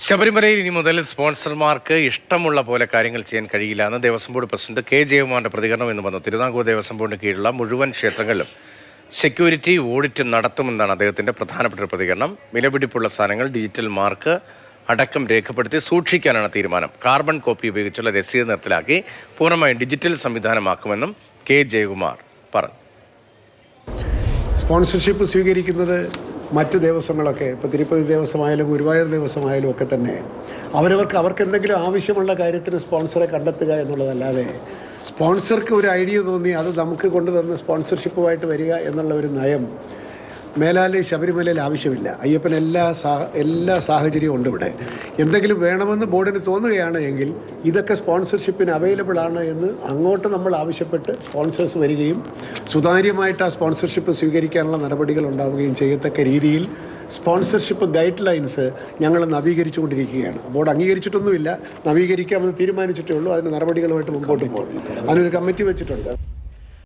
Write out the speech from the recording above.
ശബരിമലയിൽ ഇനി മുതൽ സ്പോൺസർമാർക്ക് ഇഷ്ടമുള്ള പോലെ കാര്യങ്ങൾ ചെയ്യാൻ കഴിയില്ല എന്ന് ദേവസ്വം ബോർഡ് പ്രസിഡന്റ് കെ ജയകുമാറിന്റെ പ്രതികരണം എന്ന് വന്നു. തിരുവിതാംകൂർ ദേവസ്വം ബോർഡിന് കീഴിലുള്ള മുഴുവൻ ക്ഷേത്രങ്ങളിലും സെക്യൂരിറ്റി ഓഡിറ്റ് നടത്തുമെന്നാണ് അദ്ദേഹത്തിന്റെ പ്രധാനപ്പെട്ട പ്രതികരണം. വിലപിടിപ്പുള്ള സാധനങ്ങൾ ഡിജിറ്റൽ മാർക്ക് അടക്കം രേഖപ്പെടുത്തി സൂക്ഷിക്കാനാണ് തീരുമാനം. കാർബൺ കോപ്പി ഉപയോഗിച്ചുള്ള രസീത് നിർത്തലാക്കി പൂർണമായും ഡിജിറ്റൽ സംവിധാനമാക്കുമെന്നും കെ ജയകുമാർ പറഞ്ഞു. സ്പോൺസർഷിപ്പ് സ്വീകരിക്കുന്നത് മറ്റ് ദേവസ്വങ്ങളൊക്കെ ഇപ്പോൾ തിരുപ്പതി ദേവസ്വമായാലും ഗുരുവായൂർ ദേവസ്വമായാലും ഒക്കെ തന്നെ അവരവർക്ക് അവർക്ക് എന്തെങ്കിലും ആവശ്യമുള്ള കാര്യത്തിന് സ്പോൺസറെ കണ്ടെത്തുക എന്നുള്ളതല്ലാതെ സ്പോൺസർക്ക് ഒരു ഐഡിയ തോന്നി അത് നമുക്ക് കൊണ്ടുതന്ന് സ്പോൺസർഷിപ്പുമായിട്ട് വരിക എന്നുള്ള ഒരു നയം മേലാൽ ശബരിമലയിൽ ആവശ്യമില്ല. അയ്യപ്പൻ എല്ലാ സാ എല്ലാ സാഹചര്യവും ഉണ്ട് ഇവിടെ. എന്തെങ്കിലും വേണമെന്ന് ബോർഡിന് തോന്നുകയാണ് എങ്കിൽ ഇതൊക്കെ സ്പോൺസർഷിപ്പിന് അവൈലബിൾ ആണ് എന്ന് അങ്ങോട്ട് നമ്മൾ ആവശ്യപ്പെട്ട് സ്പോൺസേഴ്സ് വരികയും സുതാര്യമായിട്ട് ആ സ്പോൺസർഷിപ്പ് സ്വീകരിക്കാനുള്ള നടപടികൾ ഉണ്ടാവുകയും ചെയ്യത്തക്ക രീതിയിൽ സ്പോൺസർഷിപ്പ് ഗൈഡ് ലൈൻസ് ഞങ്ങൾ നവീകരിച്ചുകൊണ്ടിരിക്കുകയാണ്. ബോർഡ് അംഗീകരിച്ചിട്ടൊന്നുമില്ല. നവീകരിക്കാമെന്ന് തീരുമാനിച്ചിട്ടേ ഉള്ളൂ. അതിന് നടപടികളുമായിട്ട് മുമ്പോട്ട് പോകും. അതിനൊരു കമ്മിറ്റി വെച്ചിട്ടുണ്ട്.